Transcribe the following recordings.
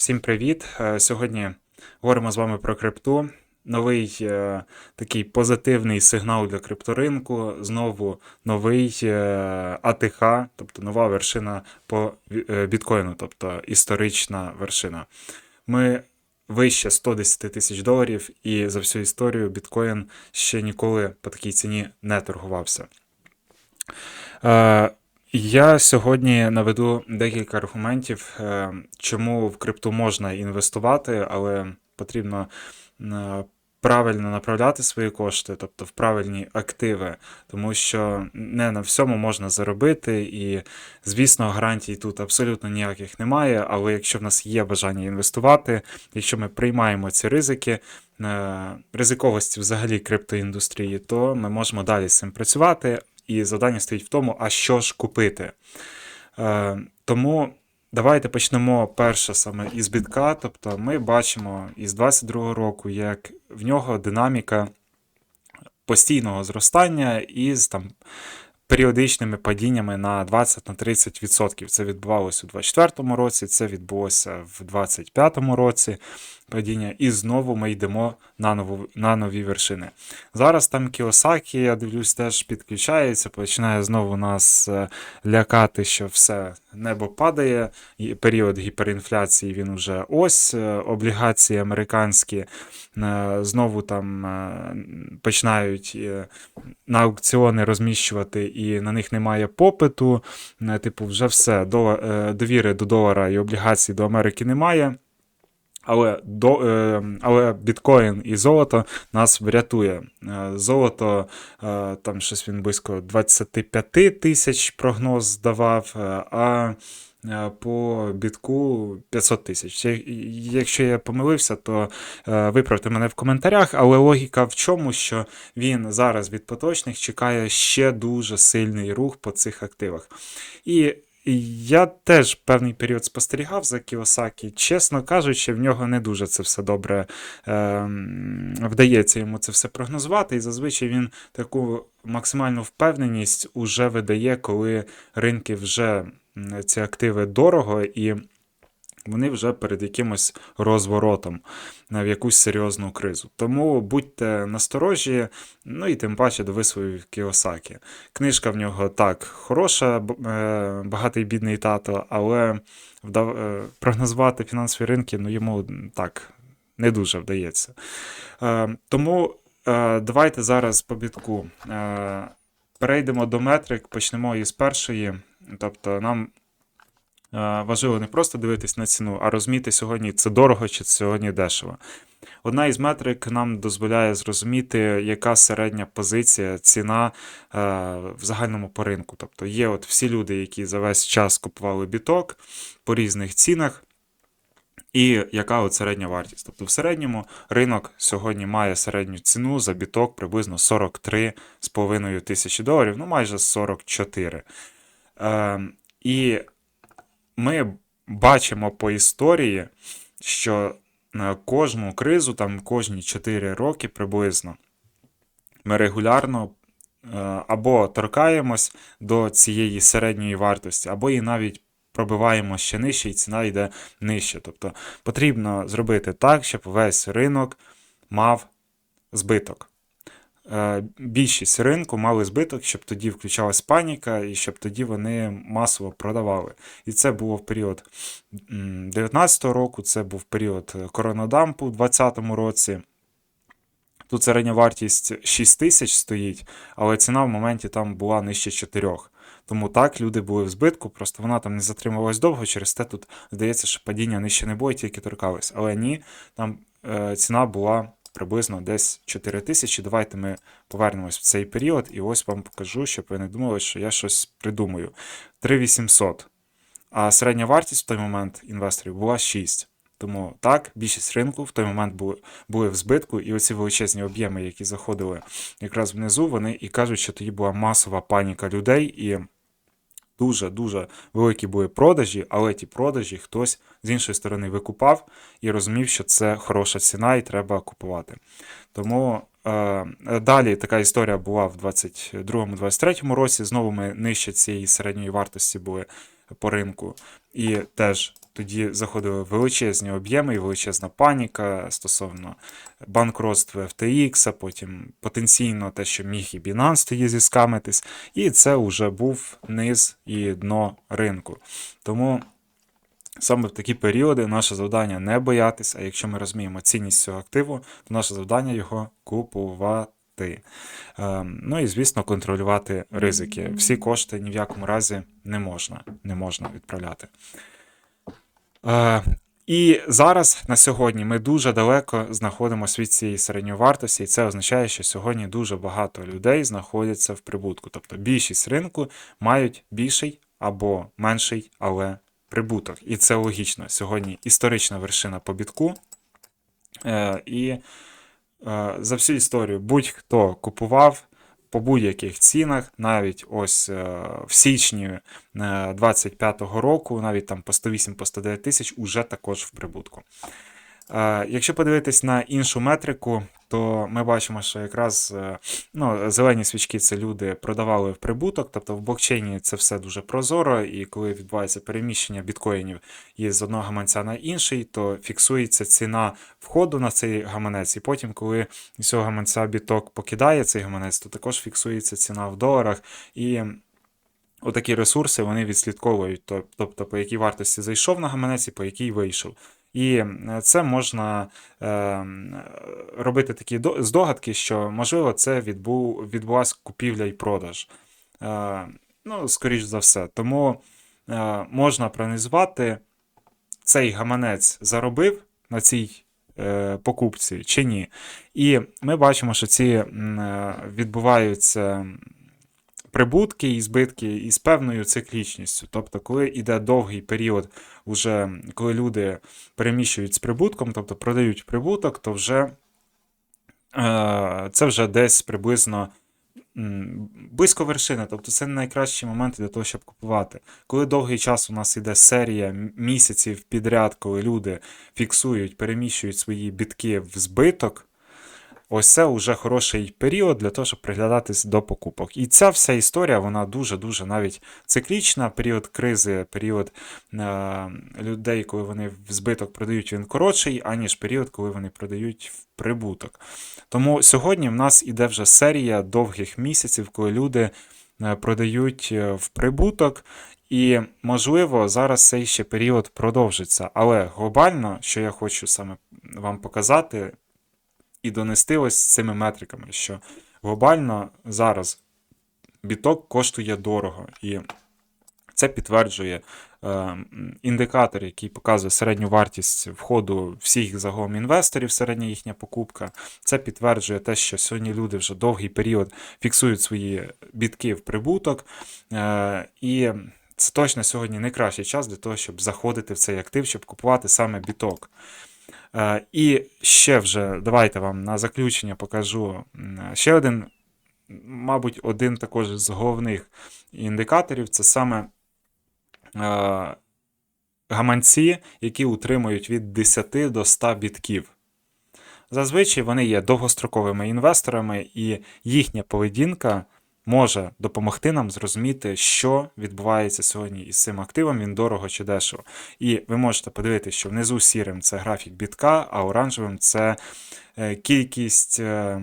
Всім привіт! Е, Сьогодні говоримо з вами про крипту. Новий е, такий позитивний сигнал для крипторинку. Знову новий е, АТХ, тобто нова вершина по біткоїну, тобто історична вершина. Ми вище 110 тисяч доларів, і за всю історію біткоін ще ніколи по такій ціні не торгувався. Я сьогодні наведу декілька аргументів, е, чому в крипту можна інвестувати, але потрібно е, правильно направляти свої кошти, тобто в правильні активи, тому що не на всьому можна заробити, і, звісно, гарантій тут абсолютно ніяких немає. Але якщо в нас є бажання інвестувати, якщо ми приймаємо ці ризики, е, ризиковості взагалі криптоіндустрії, то ми можемо далі з цим працювати. І завдання стоїть в тому, а що ж купити. Е, тому давайте почнемо перше саме із бітка. Тобто ми бачимо із 22 року, як в нього динаміка постійного зростання із там періодичними падіннями на 20-30%. Це відбувалося у 2024 році, це відбулося в 2025 році падіння, і знову ми йдемо на, нову, на нові вершини. Зараз там Кіосакі, я дивлюсь, теж підключається, починає знову нас е, лякати, що все небо падає. Період гіперінфляції він уже ось. е, Облігації американські е, знову там починають на аукціони розміщувати, і на них немає попиту. Типу, вже все, довіри до долара і облігацій до Америки немає. Але, до, е, але біткоін і золото нас врятує. Е, Золото, е, там щось він близько 25 тисяч прогноз здавав, е, а по бітку 500 тисяч. Якщо я помилився, то виправте мене в коментарях, але логіка в чому, що він зараз від поточних чекає ще дуже сильний рух по цих активах. І я теж певний період спостерігав за Кіосакі. Чесно кажучи, в нього не дуже це все добре е, вдається йому це все прогнозувати. І зазвичай він таку максимальну впевненість уже видає, коли ринки вже ці активи дорого і. Вони вже перед якимось розворотом в якусь серйозну кризу. Тому будьте насторожі, ну і тим паче до висловів Кіосакі. Книжка в нього так хороша, е, багатий бідний тато, але е, прогнозувати фінансові ринки ну, йому так не дуже вдається. Е, Тому давайте зараз по бітку. Перейдемо до метрик, почнемо із першої. Тобто нам важливо не просто дивитись на ціну, а розуміти сьогодні це дорого чи сьогодні дешево. Одна із метрик нам дозволяє зрозуміти, яка середня позиція, ціна е, в загальному по ринку. Тобто є от всі люди, які за весь час купували біток по різних цінах. І яка от середня вартість? Тобто в середньому ринок сьогодні має середню ціну за біток приблизно 43,5 тисячі доларів, ну майже 44. Е, і ми бачимо по історії, що на кожну кризу, там кожні 4 роки приблизно, ми регулярно е, або торкаємось до цієї середньої вартості, або і навіть пробиваємо ще нижче, і ціна йде нижче. Тобто потрібно зробити так, щоб весь ринок мав збиток. Е, Більшість ринку мали збиток, щоб тоді включалась паніка, і щоб тоді вони масово продавали. І це було в період 2019 року, це був період коронадампу у 2020 році. Тут середня вартість 6 тисяч стоїть, але ціна в моменті там була нижче 4. Тому так, люди були в збитку, просто вона там не затримувалась довго, через те тут здається, що падіння нижче не було, тільки торкались. Але ні, там е, ціна була приблизно десь 4 тисячі. Давайте ми повернемось в цей період, і ось вам покажу, щоб ви не думали, що я щось придумаю. 3800. А середня вартість в той момент інвесторів була 6. Тому так, більшість ринку в той момент були, були в збитку, і оці величезні об'єми, які заходили якраз внизу, вони і кажуть, що тоді була масова паніка людей, і дуже-дуже великі були продажі, але ті продажі хтось з іншої сторони викупав і розумів, що це хороша ціна і треба купувати. Тому е, далі така історія була в 22-23 році. Знову ми нижче цієї середньої вартості були по ринку. І теж тоді заходили величезні об'єми і величезна паніка стосовно банкротства FTX, а потім потенційно те, що міг і Binance тоді зіскамитись, і це вже був низ і дно ринку. Тому саме в такі періоди наше завдання не боятися, а якщо ми розуміємо цінність цього активу, то наше завдання його купувати. Ем, Ну і звісно, контролювати ризики. Всі кошти ні в якому разі не можна, не можна відправляти. Е, І зараз на сьогодні ми дуже далеко знаходимося від цієї середньої вартості, і це означає, що сьогодні дуже багато людей знаходяться в прибутку. Тобто більшість ринку мають більший або менший, але прибуток. І це логічно. Сьогодні історична вершина по бітку. Е, І е, за всю історію будь-хто купував по будь-яких цінах, навіть ось е, в січні 25-го року, навіть там по 108 по 109 тисяч, уже також в прибутку. Е, Якщо подивитись на іншу метрику, то ми бачимо, що якраз е, ну, зелені свічки це люди продавали в прибуток, тобто в блокчейні це все дуже прозоро, і коли відбувається переміщення біткоїнів із одного гаманця на інший, то фіксується ціна входу на цей гаманець. І потім, коли з цього гаманця біток покидає цей гаманець, то також фіксується ціна в доларах. І Отакі ресурси вони відслідковують, тобто по якій вартості зайшов на гаманець і по якій вийшов. І е, це можна е, робити такі здогадки, що можливо це відбу, відбулася купівля і продаж. Е, ну, скоріш за все. Тому можна проаналізувати, цей гаманець заробив на цій покупці чи ні. І ми бачимо, що ці відбуваються прибутки і збитки із певною циклічністю. Тобто, коли йде довгий період, уже коли люди переміщують з прибутком, тобто продають прибуток, то вже е, це вже десь приблизно. Близько вершини, тобто це не найкращі моменти для того, щоб купувати. Коли довгий час у нас іде серія місяців підряд, коли люди фіксують, переміщують свої бітки в збиток, Ось це вже хороший період для того, щоб приглядатись до покупок. І ця вся історія, вона дуже-дуже навіть циклічна. Період кризи, період е, людей, коли вони в збиток продають, він коротший, аніж період, коли вони продають в прибуток. Тому сьогодні в нас іде вже серія довгих місяців, коли люди е, продають е, в прибуток. І, можливо, зараз цей ще період продовжиться. Але глобально, що я хочу саме вам показати, і донести ось цими метриками, що глобально зараз біток коштує дорого. І це підтверджує е, індикатор, який показує середню вартість входу всіх загалом інвесторів, середня їхня покупка. Це підтверджує те, що сьогодні люди вже довгий період фіксують свої бітки в прибуток. Е, і це точно сьогодні найкращий час для того, щоб заходити в цей актив, щоб купувати саме біток. Е, І ще вже давайте вам на заключення покажу ще один, мабуть, один також з головних індикаторів це саме е, гаманці, які утримують від 10 до 100 бітків. Зазвичай вони є довгостроковими інвесторами, і їхня поведінка може допомогти нам зрозуміти, що відбувається сьогодні із цим активом, він дорого чи дешево. І ви можете подивитися, що внизу сірим це графік бітка, а оранжевим це е, кількість, е,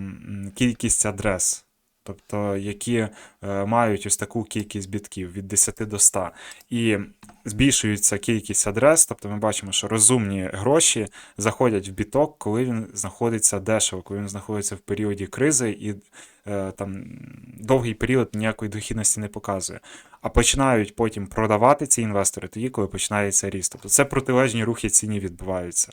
кількість адрес. Тобто, які е, мають ось таку кількість бітків від 10 до 100. І збільшується кількість адрес, тобто ми бачимо, що розумні гроші заходять в біток, коли він знаходиться дешево, коли він знаходиться в періоді кризи і е, там довгий період ніякої дохідності не показує. А починають потім продавати ці інвестори тоді, коли починається ріст. Тобто це протилежні рухи ціні відбуваються.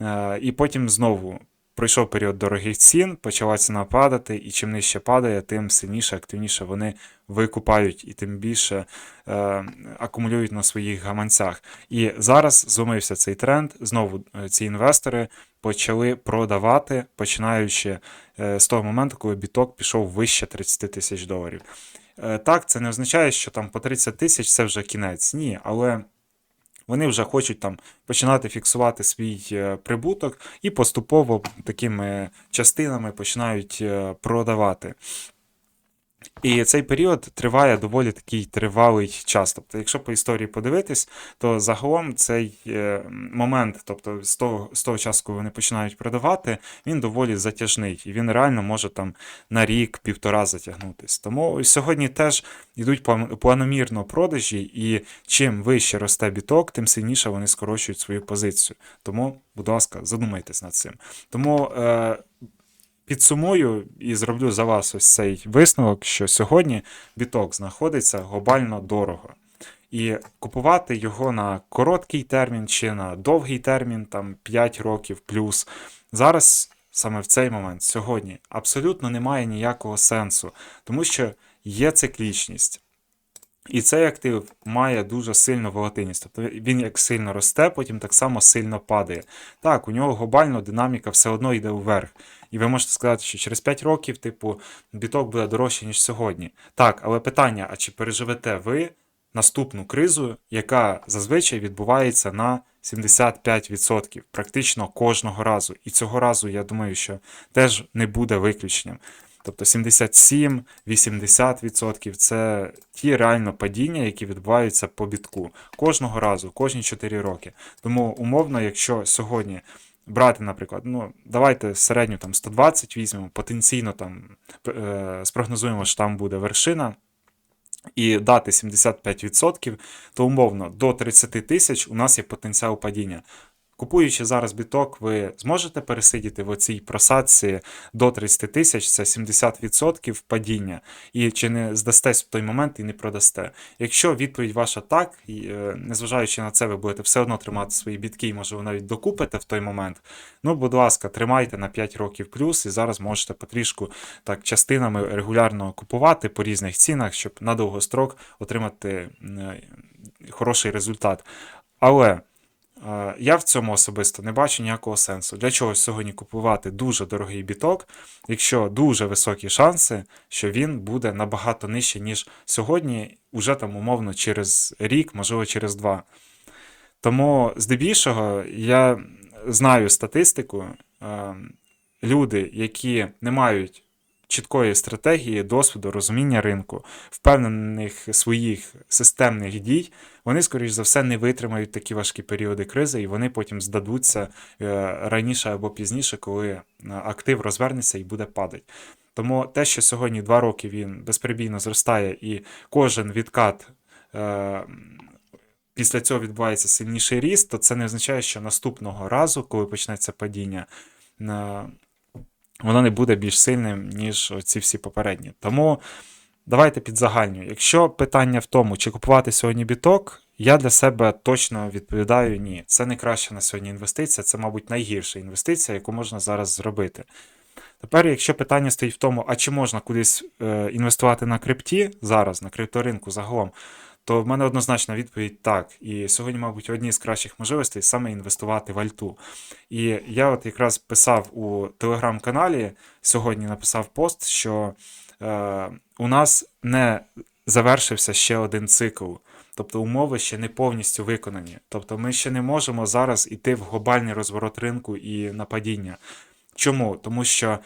Е, і потім знову. Пройшов період дорогих цін, почала ціна падати, і чим нижче падає, тим сильніше, активніше вони викупають і тим більше е, акумулюють на своїх гаманцях. І зараз зумився цей тренд. Знову е, ці інвестори почали продавати, починаючи е, з того моменту, коли біток пішов вище 30 тисяч доларів. Е, так, це не означає, що там по 30 тисяч це вже кінець. Ні, але. Вони вже хочуть там починати фіксувати свій е, прибуток і поступово такими частинами починають е, продавати. І цей період триває доволі такий тривалий час. Тобто, якщо по історії подивитись, то загалом цей е, момент, тобто з того, з того часу, коли вони починають продавати, він доволі затяжний, і він реально може там на рік, півтора затягнутись. Тому сьогодні теж йдуть планомірно продажі, і чим вище росте біток, тим сильніше вони скорочують свою позицію. Тому, будь ласка, задумайтесь над цим. Тому. Е, Підсумую і зроблю за вас ось цей висновок, що сьогодні біток знаходиться глобально дорого. І купувати його на короткий термін чи на довгий термін, там 5 років плюс. Зараз, саме в цей момент, сьогодні, абсолютно немає ніякого сенсу, тому що є циклічність. І цей актив має дуже сильну волатильність. Тобто він як сильно росте, потім так само сильно падає. Так, у нього глобально динаміка все одно йде вверх. І ви можете сказати, що через 5 років, типу, біток буде дорожче, ніж сьогодні. Так, але питання: а чи переживете ви наступну кризу, яка зазвичай відбувається на 75% практично кожного разу. І цього разу, я думаю, що теж не буде виключенням. Тобто 77-80% це ті реально падіння, які відбуваються по бітку кожного разу, кожні 4 роки. Тому умовно, якщо сьогодні брати, наприклад, ну давайте середню там 120 візьмемо, потенційно там е, спрогнозуємо, що там буде вершина. І дати 75%, то умовно до 30 тисяч у нас є потенціал падіння. Купуючи зараз біток, ви зможете пересидіти в оцій просадці до 30 тисяч, це 70% падіння, і чи не здастесь в той момент і не продасте. Якщо відповідь ваша так, і е, незважаючи на це, ви будете все одно тримати свої бітки, і може ви навіть докупите в той момент. Ну, будь ласка, тримайте на 5 років плюс, і зараз можете потрішку так частинами регулярно купувати по різних цінах, щоб на довгострок отримати е, хороший результат. Але. Е, Я в цьому особисто не бачу ніякого сенсу. Для чого сьогодні купувати дуже дорогий біток, якщо дуже високі шанси, що він буде набагато нижче, ніж сьогодні, уже там умовно через рік, можливо, через два. Тому, здебільшого, я знаю статистику, е, люди, які не мають чіткої стратегії, досвіду, розуміння ринку, впевнених своїх системних дій, вони, скоріш за все, не витримають такі важкі періоди кризи, і вони потім здадуться е, раніше або пізніше, коли е, актив розвернеться і буде падати. Тому те, що сьогодні два роки він безперебійно зростає, і кожен відкат. е, Після цього відбувається сильніший ріст, то це не означає, що наступного разу, коли почнеться падіння, воно не буде більш сильним, ніж ці всі попередні. Тому давайте підзагальню. Якщо питання в тому, чи купувати сьогодні біток, я для себе точно відповідаю ні. Це не краща на сьогодні інвестиція, це, мабуть, найгірша інвестиція, яку можна зараз зробити. Тепер, якщо питання стоїть в тому, а чи можна кудись е, інвестувати на крипті зараз, на крипторинку загалом, то в мене однозначна відповідь так. І сьогодні, мабуть, одні з кращих можливостей саме інвестувати в альту. І я от якраз писав у телеграм-каналі, сьогодні написав пост, що е, у нас не завершився ще один цикл. Тобто умови ще не повністю виконані. Тобто ми ще не можемо зараз іти в глобальний розворот ринку і нападіння. Чому? Тому що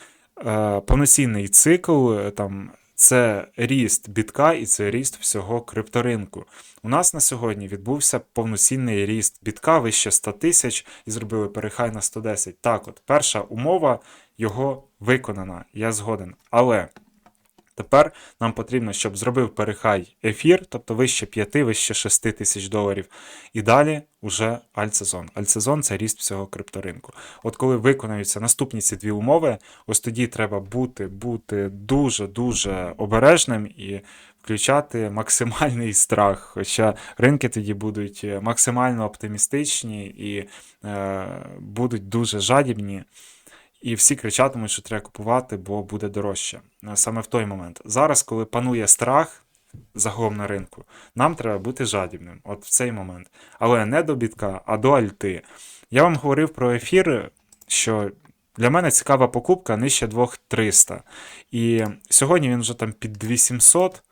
е, повноцінний цикл е, там це ріст бітка і це ріст всього крипторинку. У нас на сьогодні відбувся повноцінний ріст бітка вище 100 тисяч і зробили перехай на 110. Так, от перша умова його виконана, я згоден. Але. Тепер нам потрібно, щоб зробив перехай ефір, тобто вище 5, вище 6 тисяч доларів. І далі вже альтсезон. Альтсезон це ріст всього крипторинку. От коли виконуються наступні ці дві умови, ось тоді треба бути бути дуже-дуже обережним і включати максимальний страх. Хоча ринки тоді будуть максимально оптимістичні і е, будуть дуже жадібні. І всі кричатимуть, що треба купувати, бо буде дорожче. Е, Саме в той момент. Зараз, коли панує страх загалом на ринку, нам треба бути жадібним. От в цей момент. Але не до бітка, а до альти. Я вам говорив про ефір, що для мене цікава покупка нижче 2300. І сьогодні він вже там під 2700.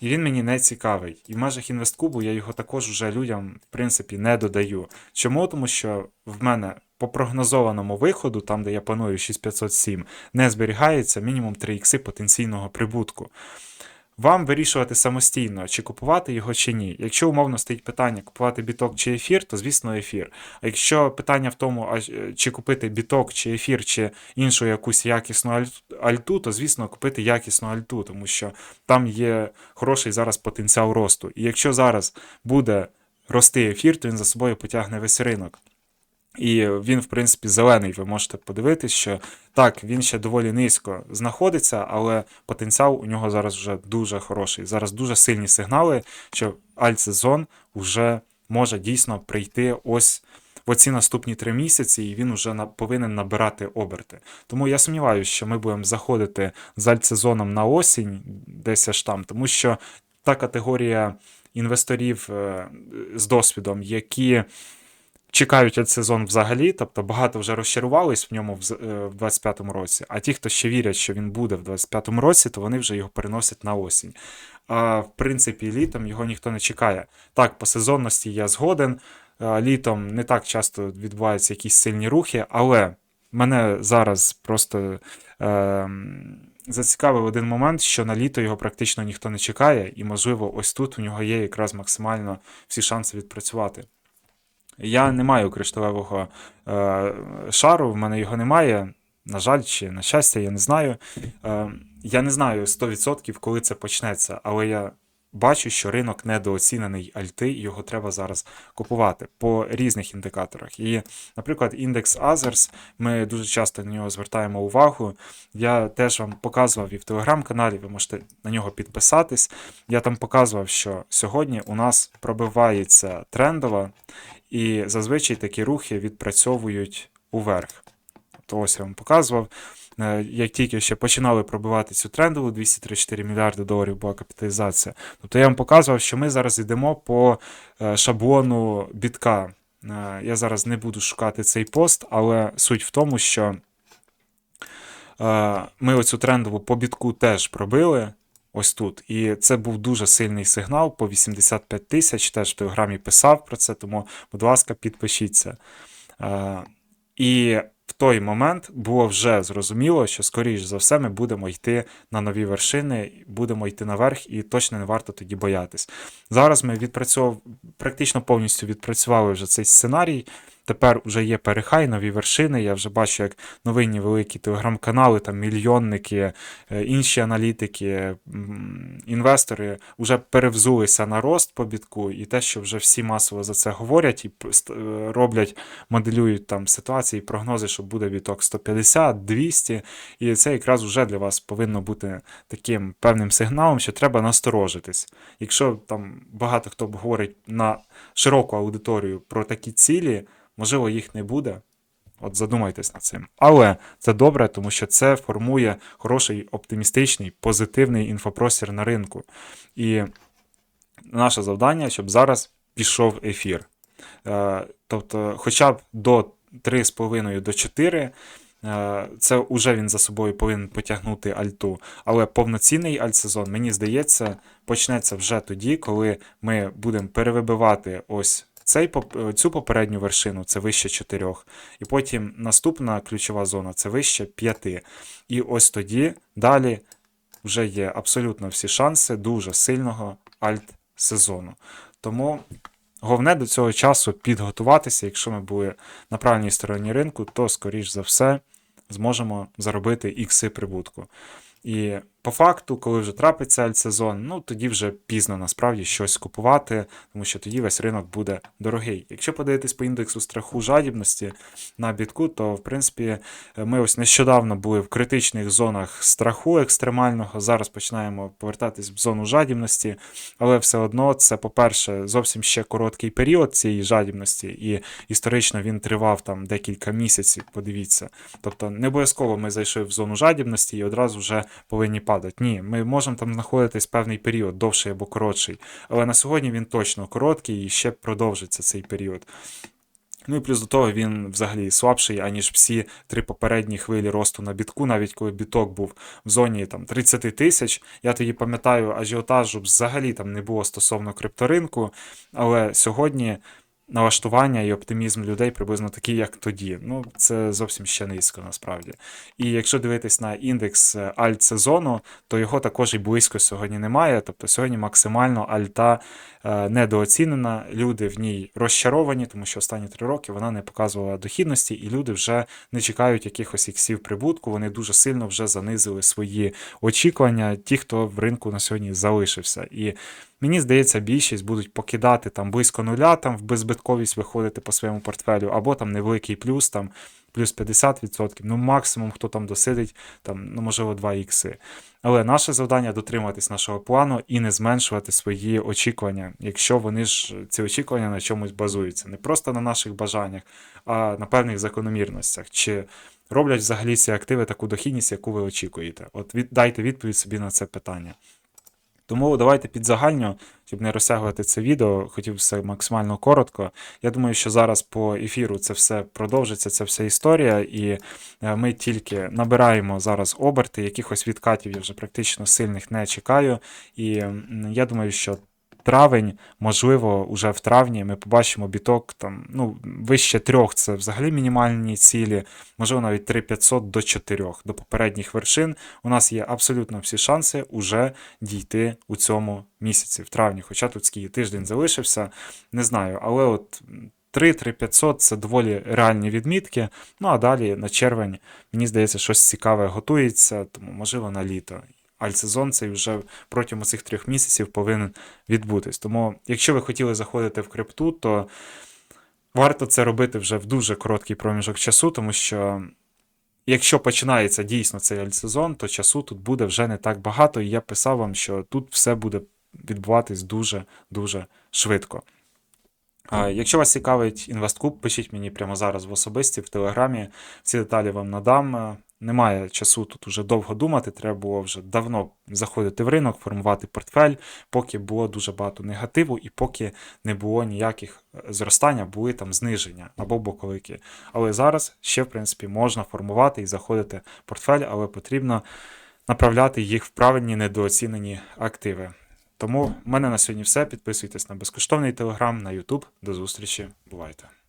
І він мені не цікавий. І в межах інвесткубу я його також вже людям, в принципі, не додаю. Чому? Тому що в мене по прогнозованому виходу, там де я планую 6507, не зберігається мінімум 3 ікси потенційного прибутку. Вам вирішувати самостійно, чи купувати його, чи ні. Якщо умовно стоїть питання купувати біток чи ефір, то звісно ефір. А якщо питання в тому, е, чи купити біток, чи ефір, чи іншу якусь якісну альту, то звісно купити якісну альту, тому що там є хороший зараз потенціал росту. І якщо зараз буде рости ефір, то він за собою потягне весь ринок. І він, в принципі, зелений. Ви можете подивитись, що так, він ще доволі низько знаходиться, але потенціал у нього зараз вже дуже хороший. Зараз дуже сильні сигнали, що альтсезон вже може дійсно прийти ось в оці наступні три місяці, і він вже повинен набирати оберти. Тому я сумніваюся, що ми будемо заходити з альтсезоном на осінь, десь аж там, тому що та категорія інвесторів е, з досвідом, які чекають альтсезон взагалі, тобто багато вже розчарувались в ньому в з- е, 25-му році. А ті, хто ще вірять, що він буде в 25-му році, то вони вже його переносять на осінь. А в принципі, літом його ніхто не чекає. Так, по сезонності я згоден. Літом не так часто відбуваються якісь сильні рухи, але мене зараз просто е, зацікавив один момент, що на літо його практично ніхто не чекає, і, можливо, ось тут у нього є якраз максимально всі шанси відпрацювати. Я не маю кришталевого е, шару, в мене його немає. На жаль, чи на щастя, я не знаю. Е, я не знаю 100% коли це почнеться, але я бачу, що ринок недооцінений альти, його треба зараз купувати по різних індикаторах. І, наприклад, індекс Others, ми дуже часто на нього звертаємо увагу. Я теж вам показував і в телеграм-каналі, ви можете на нього підписатись. Я там показував, що сьогодні у нас пробивається трендова, і зазвичай такі рухи відпрацьовують уверх. То ось я вам показував. Е, Як тільки ще починали пробивати цю трендову 234 мільярди доларів була капіталізація. Тобто я вам показував, що ми зараз йдемо по е, шаблону бітка. Е, Я зараз не буду шукати цей пост, але суть в тому, що ми оцю трендову по бітку теж пробили. Ось тут. І це був дуже сильний сигнал по 85 тисяч. Теж в телеграмі писав про це, тому, будь ласка, підпишіться. Е, І в той момент було вже зрозуміло, що, скоріш за все, ми будемо йти на нові вершини, будемо йти наверх, і точно не варто тоді боятись. Зараз ми відпрацьов... практично повністю відпрацювали вже цей сценарій. Тепер вже є перехай, нові вершини. Я вже бачу, як новинні великі телеграм-канали, там мільйонники, е, інші аналітики, інвестори вже перевзулися на рост по бітку, і те, що вже всі масово за це говорять і е, роблять, моделюють там ситуації, прогнози, що буде біток 150, 200, і це якраз вже для вас повинно бути таким певним сигналом, що треба насторожитись. Якщо там багато хто говорить на широку аудиторію про такі цілі, можливо, їх не буде. От задумайтесь над цим. Але це добре, тому що це формує хороший, оптимістичний, позитивний інфопростір на ринку. І наше завдання, щоб зараз пішов ефір. Е, Тобто, хоча б до 3,5 до 4. е, Це вже він за собою повинен потягнути альту. Але повноцінний альтсезон, мені здається, почнеться вже тоді, коли ми будемо перевибивати ось цей, цю попередню вершину, це вище 4. І потім наступна ключова зона це вище 5. І ось тоді далі вже є абсолютно всі шанси дуже сильного альт-сезону. Тому головне до цього часу підготуватися. Якщо ми були на правильній стороні ринку, то, скоріш за все, зможемо заробити ікси прибутку. І по факту, коли вже трапиться альтсезон, ну тоді вже пізно насправді щось купувати, тому що тоді весь ринок буде дорогий. Якщо подивитись по індексу страху жадібності на бітку, то в принципі ми ось нещодавно були в критичних зонах страху екстремального. Зараз починаємо повертатись в зону жадібності, але все одно це, по-перше, зовсім ще короткий період цієї жадібності, і історично він тривав там декілька місяців. Подивіться. Тобто не обов'язково ми зайшли в зону жадібності і одразу вже повинні падати. Ні, ми можемо там знаходитись певний період, довший або коротший. Але на сьогодні він точно короткий і ще продовжиться цей період. Ну і плюс до того він взагалі слабший, аніж всі три попередні хвилі росту на бітку, навіть коли біток був в зоні там 30 тисяч. Я тоді пам'ятаю, ажіотажу взагалі там не було стосовно крипторинку. Але сьогодні налаштування і оптимізм людей приблизно такий, як тоді. Ну, це зовсім ще низько насправді. І якщо дивитись на індекс е, альт-сезону, то його також і близько сьогодні немає. Тобто сьогодні максимально альта е, недооцінена. Люди в ній розчаровані, тому що останні три роки вона не показувала дохідності, і люди вже не чекають якихось іксів прибутку. Вони дуже сильно вже занизили свої очікування, ті, хто в ринку на сьогодні залишився. І Мені здається, більшість будуть покидати там близько нуля, там в беззбитковість виходити по своєму портфелю, або там невеликий плюс, там плюс 50%. Ну, максимум, хто там досидить, там, ну, можливо, 2 ікси. Але наше завдання дотриматись нашого плану і не зменшувати свої очікування, якщо вони ж ці очікування на чомусь базуються. Не просто на наших бажаннях, а на певних закономірностях. Чи роблять взагалі ці активи таку дохідність, яку ви очікуєте? От від, дайте відповідь собі на це питання. Тому давайте підзагальню, щоб не розтягувати це відео, хотів все максимально коротко. Я думаю, що зараз по ефіру це все продовжиться, це вся історія, і е, ми тільки набираємо зараз оберти, якихось відкатів я вже практично сильних не чекаю. І я думаю, що травень, можливо, уже в травні ми побачимо біток там, ну, вище трьох це взагалі мінімальні цілі, можливо, навіть 3500 до 4 до попередніх вершин. У нас є абсолютно всі шанси уже дійти у цьому місяці, в травні. Хоча тут скільки тиждень залишився, не знаю, але от. 3-3-500 це доволі реальні відмітки. Ну а далі на червень, мені здається, щось цікаве готується, тому можливо на літо. Альтсезон цей вже протягом цих трьох місяців повинен відбутись. Тому, якщо ви хотіли заходити в крипту, то варто це робити вже в дуже короткий проміжок часу, тому що. Якщо починається дійсно цей альтсезон, то часу тут буде вже не так багато, і я писав вам, що тут все буде відбуватись дуже-дуже швидко. А, Якщо вас цікавить інвесткуб, пишіть мені прямо зараз в особисті в телеграмі. Ці деталі вам надам. Немає часу тут уже довго думати. Треба було вже давно заходити в ринок, формувати портфель, поки було дуже багато негативу, і поки не було ніяких е, зростання, були там зниження або боковики. Але зараз ще, в принципі, можна формувати і заходити портфель, але потрібно направляти їх в правильні недооцінені активи. Тому в мене на сьогодні все. Підписуйтесь на безкоштовний телеграм, на YouTube. До зустрічі. Бувайте!